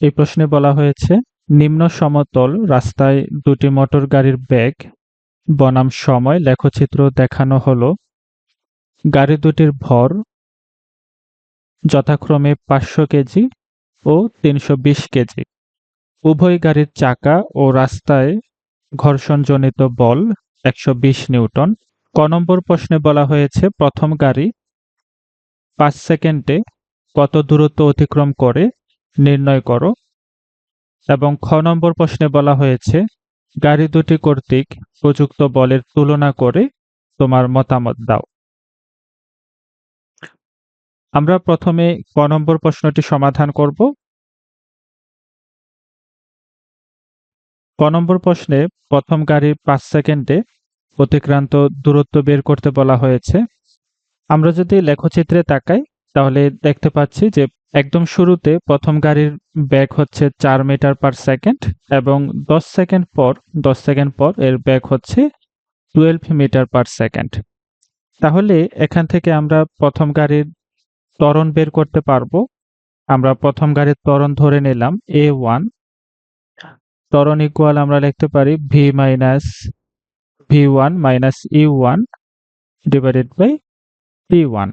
এই প্রশ্নে বলা হয়েছে, নিম্ন সমতল রাস্তায় দুটি মোটর গাড়ির ব্যাগ বনাম সময়, লেখচিত্র দেখানো হলো। গাড়ি দুটির ভর যথাক্রমে পাঁচশো কেজি ও তিনশো বিশ কেজি। উভয় গাড়ির চাকা ও রাস্তায় ঘর্ষণজনিত বল একশো বিশ নিউটন। ক নম্বর প্রশ্নে বলা হয়েছে, প্রথম গাড়ি পাঁচ সেকেন্ডে কত দূরত্ব অতিক্রম করে নির্ণয় করো। এবং খ নম্বর প্রশ্নে বলা হয়েছে, গাড়ি দুটি কর্তৃক প্রযুক্ত বলের তুলনা করে তোমার মতামত দাও। আমরা প্রথমে ক নম্বর প্রশ্নটি সমাধান করব। ক নম্বর প্রশ্নে প্রথম গাড়ির পাঁচ সেকেন্ডে অতিক্রান্ত দূরত্ব বের করতে বলা হয়েছে। আমরা যদি লেখচিত্রে তাকাই, তাহলে দেখতে পাচ্ছি যে একদম শুরুতে প্রথম গাড়ির ব্যাগ হচ্ছে চার মিটার পার সেকেন্ড এবং দশ সেকেন্ড পর, দশ সেকেন্ড পর এর ব্যাগ হচ্ছে টুয়েলভ মিটার পার সেকেন্ড। তাহলে এখান থেকে আমরা প্রথম গাড়ির ত্বরণ বের করতে পারব। আমরা প্রথম গাড়ির ত্বরণ ধরে নিলাম এ ওয়ান ত্বরণ ইকুয়াল আমরা লিখতে পারি V minus V one minus U one divided by P one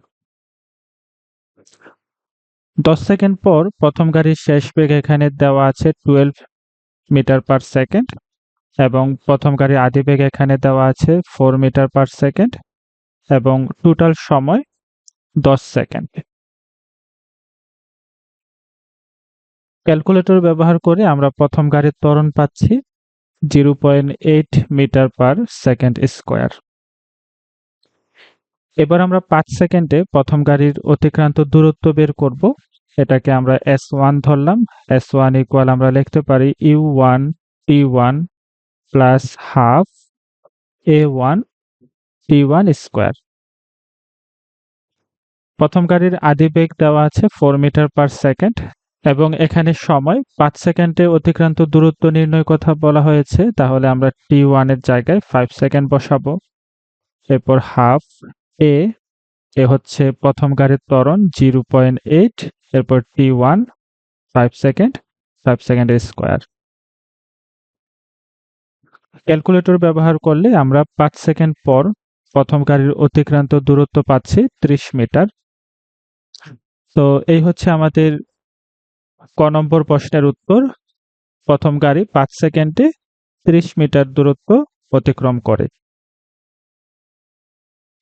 দশ সেকেন্ড পর প্রথম গাড়ির শেষ বেগ এখানে দেওয়া আছে টুয়েলভ মিটার পার সেকেন্ড এবং প্রথম গাড়ির আদি বেগ এখানে দেওয়া আছে ফোর মিটার পার সেকেন্ড এবং টোটাল সময় দশ সেকেন্ড। ক্যালকুলেটর ব্যবহার করে আমরা প্রথম গাড়ির ত্বরণ পাচ্ছি zero point eight metre per second square এবার আমরা পাঁচ সেকেন্ডে প্রথম গাড়ির অতিক্রান্ত দূরত্ব বের করব। এটাকে আমরা এস ওয়ান ধরলাম। এস ওয়ান ইকুয়াল আমরা লিখতে পারি U one T one plus half A one T one square প্রথম গাড়ির আদি বেগ দেওয়া আছে ফোর মিটার পার সেকেন্ড এবং এখানে সময় পাঁচ সেকেন্ডে অতিক্রান্ত দূরত্ব নির্ণয় কথা বলা হয়েছে। তাহলে আমরা টি ওয়ানের জায়গায় ফাইভ সেকেন্ড বসাবো। এরপর হাফ এ এ হচ্ছে প্রথম গাড়ির ত্বরণ জিরো পয়েন্ট এইট এরপর T one five second five second square calculator ব্যবহার করলে আমরা পাঁচ সেকেন্ড পর প্রথম গাড়ির অতিক্রান্ত দূরত্ব পাচ্ছি ত্রিশ মিটার। তো এই হচ্ছে আমাদের ক নম্বর প্রশ্নের উত্তর। প্রথম গাড়ি পাঁচ সেকেন্ডে ত্রিশ মিটার দূরত্ব অতিক্রম করে।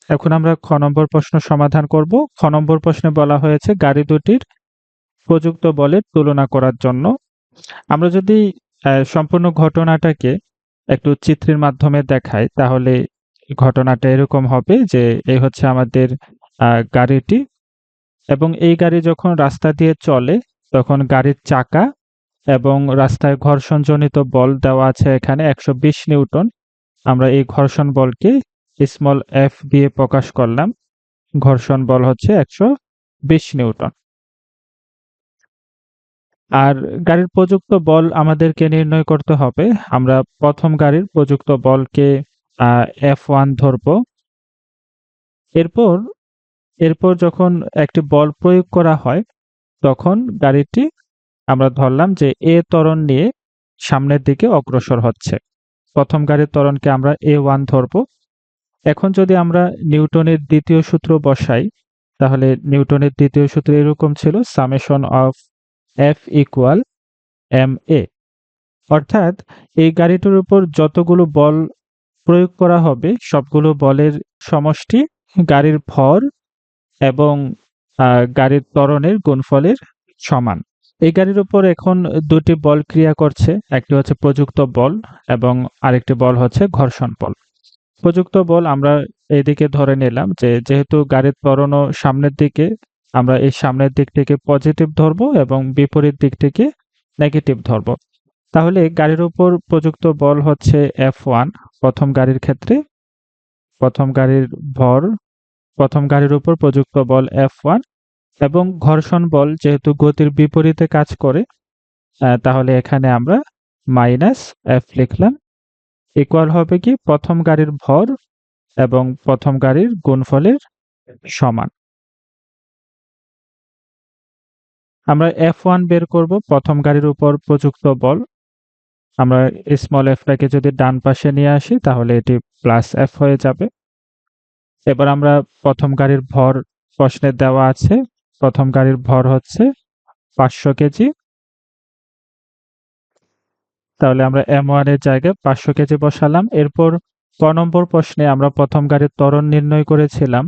এখন আমরা খ নম্বর প্রশ্ন সমাধান করব। খ নম্বর প্রশ্নে বলা হয়েছে, গাড়ি দুটির প্রযুক্ত বলের তুলনা করার জন্য। আমরা যদি সম্পূর্ণ ঘটনাটাকে একটু চিত্রের মাধ্যমে দেখাই, তাহলে ঘটনাটা এরকম হবে যে এই হচ্ছে আমাদের গাড়িটি এবং এই গাড়ি যখন রাস্তা দিয়ে চলে, তখন গাড়ির চাকা এবং রাস্তায় ঘর্ষণজনিত বল দেওয়া আছে এখানে একশো বিশ নিউটন। আমরা এই ঘর্ষণ বলকে স্মল এফ দিয়ে প্রকাশ করলাম। ঘর্ষণ বল হচ্ছে একশো বিশ নিউটন। আর গাড়ির প্রযুক্ত বল আমাদেরকে নির্ণয় করতে হবে। আমরা প্রথম গাড়ির প্রযুক্ত বলকে এফ ওয়ান ধরব। এরপর এরপর যখন একটি বল প্রয়োগ করা হয়, তখন গাড়িটি আমরা ধরলাম যে এ ত্বরণ নিয়ে সামনের দিকে অগ্রসর হচ্ছে। প্রথম গাড়ির ত্বরণকে আমরা এ ওয়ান ধরব। এখন যদি আমরা নিউটনের দ্বিতীয় সূত্র বসাই, তাহলে নিউটনের দ্বিতীয় সূত্র এরকম ছিল, summation of F equal M A. অর্থাৎ এই গাড়িটির উপর যতগুলো বল প্রয়োগ করা হবে, সবগুলো বলের সমষ্টি, গাড়ির ভর এবং গাড়ির ত্বরণের গুণফলের সমান। এই গাড়ির উপর এখন দুটি বল ক্রিয়া করছে, একটি হচ্ছে প্রযুক্ত বল এবং আরেকটি বল হচ্ছে ঘর্ষণ বল। প্রযুক্ত বল আমরা এদিকে ধরে নিলাম যে যেহেতু গাড়ির ত্বরণও সামনের দিকে, আমরা এই সামনের দিক থেকে পজিটিভ ধরবো এবং বিপরীত দিক থেকে নেগেটিভ ধরবো। তাহলে গাড়ির উপর প্রযুক্ত বল হচ্ছে এফ ওয়ান প্রথম গাড়ির ক্ষেত্রে। প্রথম গাড়ির ভর, প্রথম গাড়ির উপর প্রযুক্ত বল এফ ওয়ান এবং ঘর্ষণ বল যেহেতু গতির বিপরীতে কাজ করে তাহলে এখানে আমরা মাইনাস এফ লিখলাম। ইকুয়াল হবে কি প্রথম গাড়ির ভর এবং প্রথম গাড়ির গুণফলের সমান আমরা এফ ওয়ান বের করব, প্রথম গাড়ির উপর প্রযুক্ত বল। আমরা স্মল f-টাকে যদি ডান পাশে নিয়ে আসি, তাহলে এটি প্লাস এফ হয়ে যাবে। এবার আমরা প্রথম গাড়ির ভর প্রশ্নে দেওয়া আছে। প্রথম গাড়ির ভর হচ্ছে ৫০০ কেজি। তাহলে আমরা M1 এর জায়গায় ৫০০ কেজি বসালাম। এরপর ক নম্বর প্রশ্নে আমরা প্রথম গাড়ির ত্বরণ নির্ণয় করেছিলাম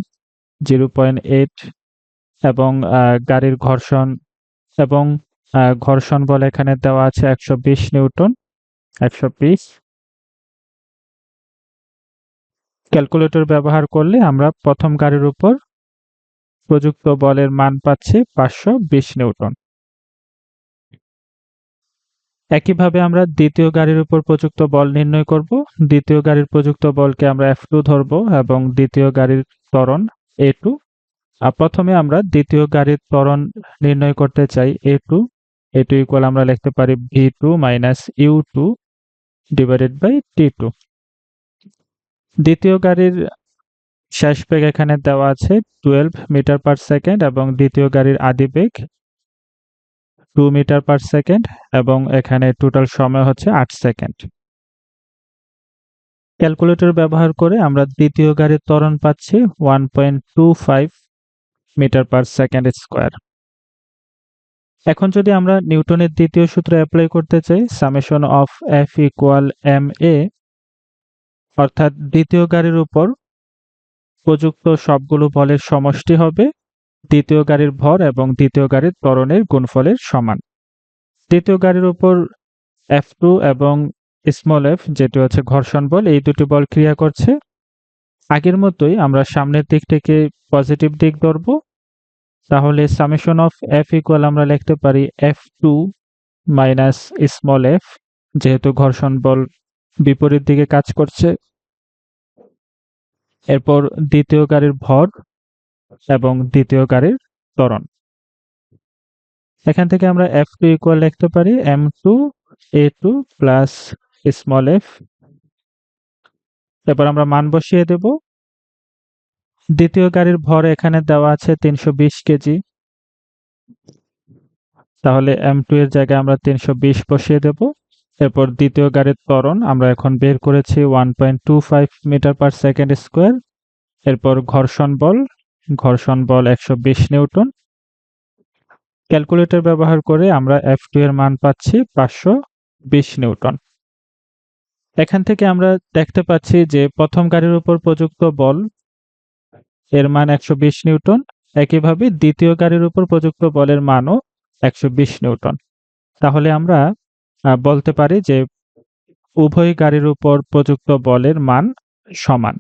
0.8 এবং গাড়ির ঘর্ষণ এবং ঘর্ষণ বল এখানে দেওয়া আছে ১২০ নিউটন। ১২০ ক্যালকুলেটর ব্যবহার করলে আমরা প্রথম গাড়ির উপর প্রযুক্ত বলের মান পাচ্ছি ৫২০ নিউটন। একইভাবে আমরা দ্বিতীয় গাড়ির উপর প্রযুক্ত বল নির্ণয় করব। দ্বিতীয় গাড়ির প্রযুক্ত বলকে আমরা F2 ধরব এবং দ্বিতীয় গাড়ির ত্বরণ A2 আর প্রথমে আমরা দ্বিতীয় গাড়ির ত্বরণ নির্ণয় করতে চাই A2 A2 ইকুয়াল আমরা লিখতে পারি V2 minus U2 divided by T2 দ্বিতীয় গাড়ির শেষ বেগ এখানে দেওয়া আছে 12 মিটার পার সেকেন্ড এবং দ্বিতীয় গাড়ির আদি বেগ 2 মিটার পার সেকেন্ড এবং এখানে টোটাল সময় হচ্ছে ৮ সেকেন্ড। ক্যালকুলেটর ব্যবহার করে আমরা দ্বিতীয় গাড়ির ত্বরণ পাচ্ছি 1.25 মিটার পার সেকেন্ড স্কয়ার। এখন যদি আমরা নিউটনের দ্বিতীয় সূত্র এপ্লাই করতে চাই summation of F equal ma অর্থাৎ দ্বিতীয় গাড়ির উপর প্রযুক্ত সবগুলো বলের সমষ্টি হবে দ্বিতীয় গাড়ির ভর এবং দ্বিতীয় গাড়ির ত্বরণের গুণফলের সমান। দ্বিতীয় গাড়ির উপর F2 এবং স্মল এফ যেটি হচ্ছে ঘর্ষণ বল, এই দুটি বল ক্রিয়া করছে। আগের মতোই আমরা সামনের দিক থেকে পজিটিভ দিক ধরব। তাহলে সামেশন অফ এফ ইকুয়াল আমরা লিখতে পারি F two minus small F যেহেতু ঘর্ষণ বল বিপরীত দিকে কাজ করছে। এরপর দ্বিতীয় গাড়ির ভর এবং দ্বিতীয় গাড়ির ত্বরণ। এখান থেকে আমরা এফ টু ইকুয়াল লিখতে পারি M2 A2 plus small F এরপর আমরা মান বসিয়ে দেব। দ্বিতীয় গাড়ির ভর এখানে দেওয়া আছে ৩২০ কেজি। তাহলে এম টু এর জায়গায় আমরা ৩২০ বসিয়ে দেব। এরপর দ্বিতীয় গাড়ির ত্বরণ আমরা এখন বের করেছি 1.25 মিটার পার সেকেন্ড স্কোয়ার এরপর ঘর্ষণ বল, ঘর্ষণ বল ১২০ নিউটন। ক্যালকুলেটর ব্যবহার করে আমরা F2 এর মান পাচ্ছি ৫২০ নিউটন। এখান থেকে আমরা দেখতে পাচ্ছি যে প্রথম গাড়ির উপর প্রযুক্ত বল এর মান ১২০ নিউটন। একইভাবে দ্বিতীয় গাড়ির উপর প্রযুক্ত বলের মানও ১২০ নিউটন। তাহলে আমরা বলতে পারি যে উভয় গাড়ির উপর প্রযুক্ত বলের মান সমান।